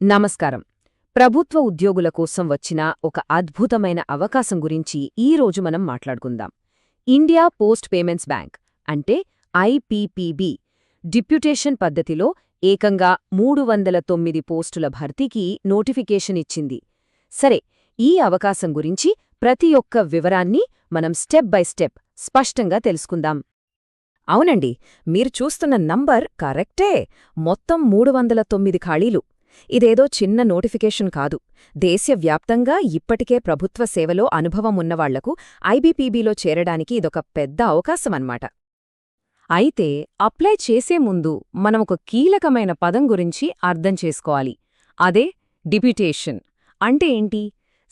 నమస్కారం. ప్రభుత్వ ఉద్యోగుల కోసం వచ్చిన ఒక అద్భుతమైన అవకాశం గురించి ఈ రోజు మనం మాట్లాడుకుందాం. ఇండియా పోస్ట్ పేమెంట్స్ బ్యాంక్ అంటే ఐపీపీబీ డిప్యుటేషన్ పద్ధతిలో ఏకంగా మూడు వందల తొమ్మిది పోస్టుల భర్తీకి నోటిఫికేషన్ ఇచ్చింది. సరే ఈ అవకాశం గురించి ప్రతి ఒక్క వివరాన్ని మనం స్టెప్ బై స్టెప్ స్పష్టంగా తెలుసుకుందాం. అవునండి మీరు చూస్తున్న నంబర్ కరెక్టే. మొత్తం మూడు వందల తొమ్మిది ఖాళీలు. ఇదేదో చిన్న నోటిఫికేషన్ కాదు. దేశవ్యాప్తంగా ఇప్పటికే ప్రభుత్వ సేవలో అనుభవం ఉన్నవాళ్ళకు ఐబీపీబీలో చేరడానికి ఇదొక పెద్ద అవకాశమన్నమాట అయితే అప్లై చేసే ముందు మనం ఒక కీలకమైన పదం గురించి అర్థం చేసుకోవాలి. అదే డిప్యుటేషన్. అంటే ఏంటి?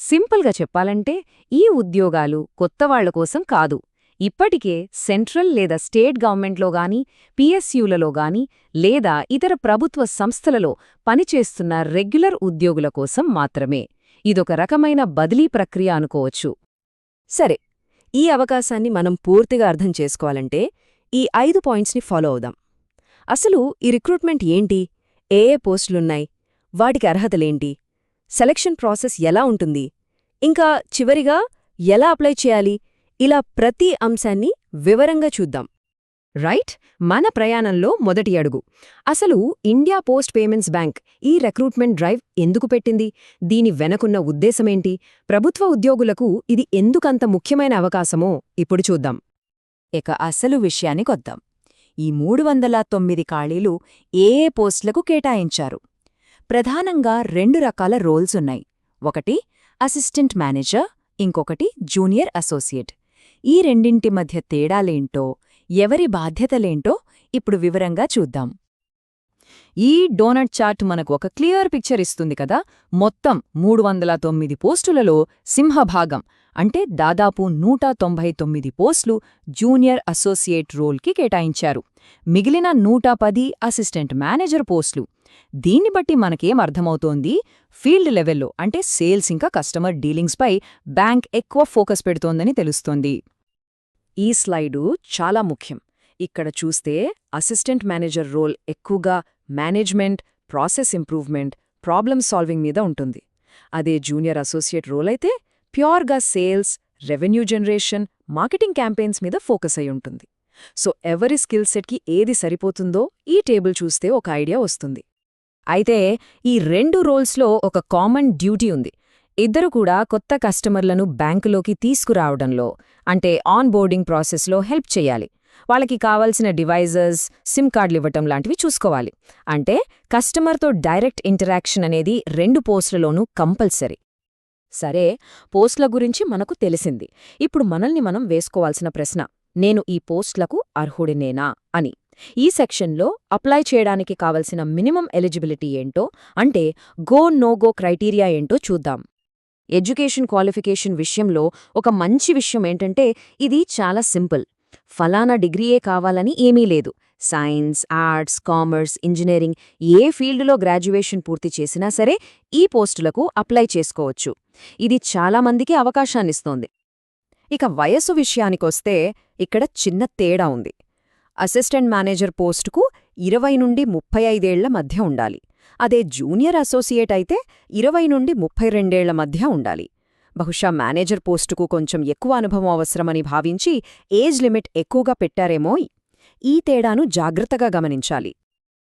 సింపుల్గా చెప్పాలంటే ఈ ఉద్యోగాలు కొత్తవాళ్ళ కోసం కాదు. ఇప్పటికే సెంట్రల్ లేదా స్టేట్ గవర్నమెంట్లో గాని పిఎస్యులలో గాని లేదా ఇతర ప్రభుత్వ సంస్థలలో పనిచేస్తున్న రెగ్యులర్ ఉద్యోగుల కోసం మాత్రమే. ఇదొక రకమైన బదిలీ ప్రక్రియ అనుకోవచ్చు. సరే ఈ అవకాశాన్ని మనం పూర్తిగా అర్థం చేసుకోవాలంటే ఈ ఐదు పాయింట్స్ని ఫాలో అవుదాం. అసలు ఈ రిక్రూట్మెంట్ ఏంటి? ఏ ఏ పోస్టులున్నాయి? వాటికి అర్హతలేంటి? సెలక్షన్ ప్రాసెస్ ఎలా ఉంటుంది? ఇంకా చివరిగా ఎలా అప్లై చేయాలి? ఇలా ప్రతి అంశాన్ని వివరంగా చూద్దాం. రైట్? మన ప్రయాణంలో మొదటి అడుగు. అసలు ఇండియా పోస్ట్ పేమెంట్స్ బ్యాంక్ ఈ రిక్రూట్మెంట్ డ్రైవ్ ఎందుకు పెట్టింది? దీని వెనకున్న ఉద్దేశమేంటి? ప్రభుత్వ ఉద్యోగులకు ఇది ఎందుకంత ముఖ్యమైన అవకాశమో ఇప్పుడు చూద్దాం. ఇక అసలు విషయానికొద్దాం ఈ మూడు వందల తొమ్మిది ఖాళీలు ఏ పోస్టులకు కేటాయించారు? ప్రధానంగా రెండు రకాల రోల్స్ ఉన్నాయి. ఒకటి అసిస్టెంట్ మేనేజర్ ఇంకొకటి జూనియర్ అసోసియేట్. ఈ రెండింటి మధ్య తేడాలేంటో ఎవరి బాధ్యతలేంటో ఇప్పుడు వివరంగా చూద్దాం. ఈ డోనట్ చార్ట్ మనకు ఒక క్లియర్ పిక్చర్ ఇస్తుంది కదా? మొత్తం మూడు వందల తొమ్మిది పోస్టులలో సింహభాగం. అంటే దాదాపు నూట తొంభై తొమ్మిది పోస్టులు జూనియర్ అసోసియేట్ రోల్కి కేటాయించారు. మిగిలిన నూట పది అసిస్టెంట్ మేనేజర్ పోస్టులు. దీన్ని బట్టి మనకేం అర్థమవుతోంది? ఫీల్డ్ లెవెల్లో అంటే సేల్స్ ఇంకా కస్టమర్ డీలింగ్స్పై బ్యాంక్ ఎక్కువ ఫోకస్ పెడుతోందని తెలుస్తోంది. ఈ స్లైడు చాలా ముఖ్యం. ఇక్కడ చూస్తే అసిస్టెంట్ మేనేజర్ రోల్ ఎక్కువగా management process improvement problem solving మీద ఉంటుంది. అదే జూనియర్ అసోసియేట్ రోల్ అయితే ప్యూర్గా sales revenue generation marketing campaigns మీద ఫోకస్ అయి ఉంటుంది. సో ఎవరి స్కిల్ సెట్కి ఏది సరిపోతుందో ఈ టేబుల్ చూస్తే ఒక ఐడియా వస్తుంది. అయితే ఈ రెండు రోల్స్లో ఒక కామన్ డ్యూటీ ఉంది. ఇద్దరు కూడా కొత్త కస్టమర్లను బ్యాంకులోకి తీసుకురావడంలో అంటే ఆన్ బోర్డింగ్ ప్రాసెస్లో హెల్ప్ చేయాలి. వాళ్ళకి కావాల్సిన డివైజర్స్ సిమ్ కార్డులు ఇవ్వటం లాంటివి చూసుకోవాలి. అంటే కస్టమర్తో డైరెక్ట్ ఇంటరాక్షన్ అనేది రెండు పోస్టులలోనూ కంపల్సరీ. సరే పోస్టుల గురించి మనకు తెలిసింది. ఇప్పుడు మనల్ని మనం వేసుకోవాల్సిన ప్రశ్న నేను ఈ పోస్టులకు అర్హుడినేనా అని. ఈ సెక్షన్లో అప్లై చేయడానికి కావలసిన మినిమం ఎలిజిబిలిటీ ఏంటో అంటే గో నో గో క్రైటీరియా ఏంటో చూద్దాం. ఎడ్యుకేషన్ క్వాలిఫికేషన్ విషయంలో ఒక మంచి విషయం ఏంటంటే ఇది చాలా సింపుల్. ఫలానా డిగ్రీయే కావాలని ఏమీ లేదు. సైన్స్ ఆర్ట్స్ కామర్స్ ఇంజనీరింగ్ ఏ ఫీల్డ్లో గ్రాడ్యుయేషన్ పూర్తి చేసినా సరే ఈ పోస్టులకు అప్లై చేసుకోవచ్చు. ఇది చాలామందికి అవకాశాన్నిస్తోంది. ఇక వయసు విషయానికొస్తే ఇక్కడ చిన్న తేడా ఉంది. అసిస్టెంట్ మేనేజర్ పోస్టుకు ఇరవై నుండి ముప్పై ఐదేళ్ళ మధ్య ఉండాలి. అదే జూనియర్ అసోసియేట్ అయితే ఇరవై నుండి ముప్పై రెండేళ్ళ మధ్య ఉండాలి. బహుశా మేనేజర్ పోస్టుకు కొంచెం ఎక్కువ అనుభవం అవసరమని భావించి ఏజ్ లిమిట్ ఎక్కువగా పెట్టారేమో ఈ తేడాను జాగ్రత్తగా గమనించాలి.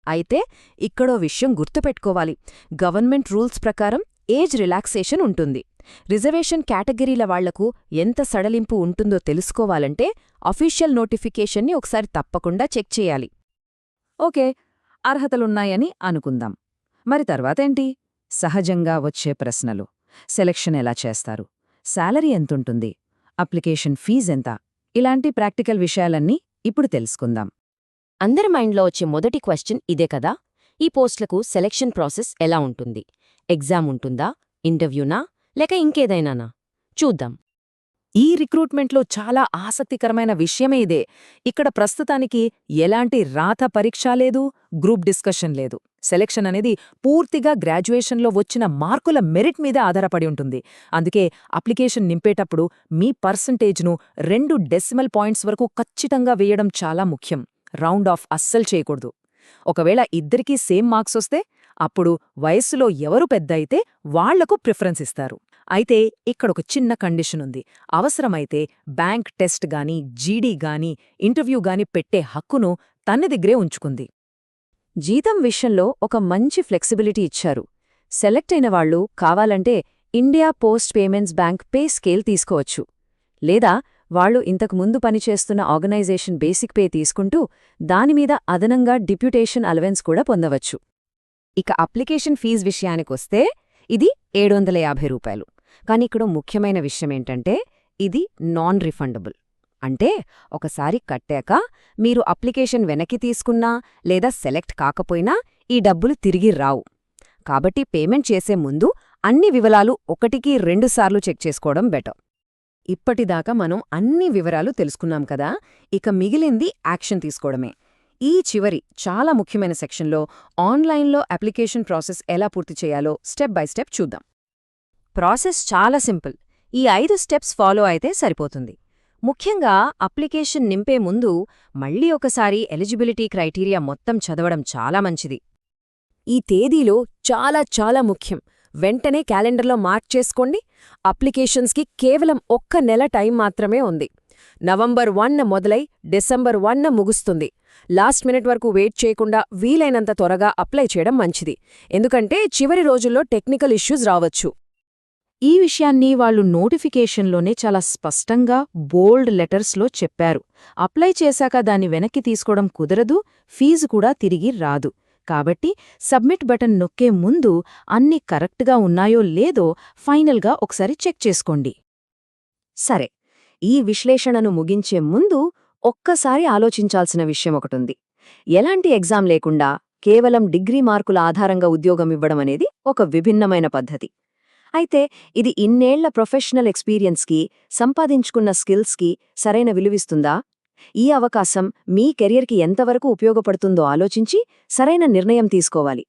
అయితే ఇక్కడో విషయం గుర్తుపెట్టుకోవాలి. గవర్నమెంట్ రూల్స్ ప్రకారం ఏజ్ రిలాక్సేషన్ ఉంటుంది. రిజర్వేషన్ కేటగిరీల వాళ్ళకు ఎంత సడలింపు ఉంటుందో తెలుసుకోవాలంటే అఫీషియల్ నోటిఫికేషన్ని ఒకసారి తప్పకుండా చెక్ చేయాలి. ఓకే అర్హతలున్నాయని అనుకుందాం. మరి తర్వాతేంటి? సహజంగా వచ్చే ప్రశ్నలు. సెలక్షన్ ఎలా చేస్తారు? శాలరీ ఎంతుంటుంది? అప్లికేషన్ ఫీజెంత ఇలాంటి ప్రాక్టికల్ విషయాలన్నీ ఇప్పుడు తెలుసుకుందాం. అందరి మైండ్లో వచ్చే మొదటి క్వశ్చన్ ఇదే కదా? ఈ పోస్టులకు సెలక్షన్ ప్రాసెస్ ఎలా ఉంటుంది? ఎగ్జామ్ ఉంటుందా? ఇంటర్వ్యూనా? లేక ఇంకేదైనానా? చూద్దాం. ఈ రిక్రూట్మెంట్లో చాలా ఆసక్తికరమైన విషయమే ఇదే. ఇక్కడ ప్రస్తుతానికి ఎలాంటి రాత పరీక్ష లేదు గ్రూప్ డిస్కషన్ లేదు. సెలెక్షన్ అనేది పూర్తిగా గ్రాడ్యుయేషన్లో వచ్చిన మార్కుల మెరిట్ మీద ఆధారపడి ఉంటుంది. అందుకే అప్లికేషన్ నింపేటప్పుడు మీ పర్సంటేజ్ను రెండు డెసిమల్ పాయింట్స్ వరకు ఖచ్చితంగా వేయడం చాలా ముఖ్యం. రౌండ్ ఆఫ్ అస్సలు చేయకూడదు. ఒకవేళ ఇద్దరికీ సేమ్ మార్క్స్ వస్తే అప్పుడు వయస్సులో ఎవరు పెద్ద అయితే వాళ్ళకు ప్రిఫరెన్స్ ఇస్తారు. అయితే ఇక్కడొక చిన్న కండిషన్ ఉంది. అవసరమైతే బ్యాంక్ టెస్ట్ గాని జీడీ గాని ఇంటర్వ్యూ గాని పెట్టే హక్కును తన దగ్గరే ఉంచుకుంది. జీతం విషయంలో ఒక మంచి ఫ్లెక్సిబిలిటీ ఇచ్చారు. సెలెక్ట్ అయిన వాళ్ళు కావాలంటే India post payments bank pay scale తీసుకోవచ్చు. లేదా వాళ్ళు ఇంతకు ముందు పనిచేస్తున్న ఆర్గనైజేషన్ బేసిక్ పే తీసుకుంటూ దానిమీద అదనంగా డిప్యుటేషన్ అలవెన్స్ కూడా పొందవచ్చు. ఇక అప్లికేషన్ ఫీజ్ విషయానికొస్తే ఇది ఏడు యాభై రూపాయలు. కానీ ఇక్కడ ముఖ్యమైన విషయం ఏంటంటే ఇది నాన్ రిఫండబుల్ అంటే ఒకసారి కట్టాక మీరు అప్లికేషన్ వెనక్కి తీసుకున్నా లేదా సెలెక్ట్ కాకపోయినా ఈ డబ్బులు తిరిగి రావు. కాబట్టి పేమెంట్ చేసే ముందు అన్ని వివరాలు ఒకటికి రెండుసార్లు చెక్ చేసుకోవడం బెటర్. ఇప్పటిదాకా మనం అన్ని వివరాలు తెలుసుకున్నాం కదా ఇక మిగిలింది యాక్షన్ తీసుకోవడమే. ఈ చివరి చాలా ముఖ్యమైన సెక్షన్లో ఆన్లైన్లో అప్లికేషన్ ప్రాసెస్ ఎలా పూర్తి చేయాలో స్టెప్ బై స్టెప్ చూద్దాం. ప్రాసెస్ చాలా సింపుల్. ఈ ఐదు స్టెప్స్ ఫాలో అయితే సరిపోతుంది. ముఖ్యంగా అప్లికేషన్ నింపే ముందు మళ్ళీ ఒకసారి ఎలిజిబిలిటీ క్రైటీరియా మొత్తం చదవడం చాలా మంచిది. ఈ తేదీలో చాలా చాలా ముఖ్యం. వెంటనే క్యాలెండర్లో మార్క్ చేసుకోండి. అప్లికేషన్స్కి కేవలం ఒక్క నెల టైం మాత్రమే ఉంది. నవంబర్ వన్న మొదలై డిసెంబర్ వన్న ముగుస్తుంది. లాస్ట్ మినిట్ వరకు వెయిట్ చేయకుండా వీలైనంత త్వరగా అప్లై చేయడం మంచిది. ఎందుకంటే చివరి రోజుల్లో టెక్నికల్ ఇష్యూస్ రావచ్చు. ఈ విషయాన్ని వాళ్ళు నోటిఫికేషన్లోనే చాలా స్పష్టంగా బోల్డ్ లెటర్స్లో చెప్పారు. అప్లై చేశాక దాన్ని వెనక్కి తీసుకోవడం కుదరదు ఫీజు కూడా తిరిగి రాదు. కాబట్టి సబ్మిట్ బటన్ నొక్కే ముందు అన్ని కరెక్ట్గా ఉన్నాయో లేదో ఫైనల్గా ఒకసారి చెక్ చేసుకోండి. సరే ఈ విశ్లేషణను ముగించే ముందు ఒక్కసారి ఆలోచించాల్సిన విషయం ఒకటుంది. ఎలాంటి ఎగ్జామ్ లేకుండా కేవలం డిగ్రీ మార్కుల ఆధారంగా ఉద్యోగం ఇవ్వడం అనేది ఒక విభిన్నమైన పద్ధతి. అయితే ఇది ఇన్నేళ్ళ ప్రొఫెషనల్ ఎక్స్పీరియన్స్కి సంపాదించుకున్న స్కిల్స్కి సరైన విలువిస్తుందా? ఈ అవకాశం మీ కెరియర్కి ఎంతవరకు ఉపయోగపడుతుందో ఆలోచించి సరైన నిర్ణయం తీసుకోవాలి.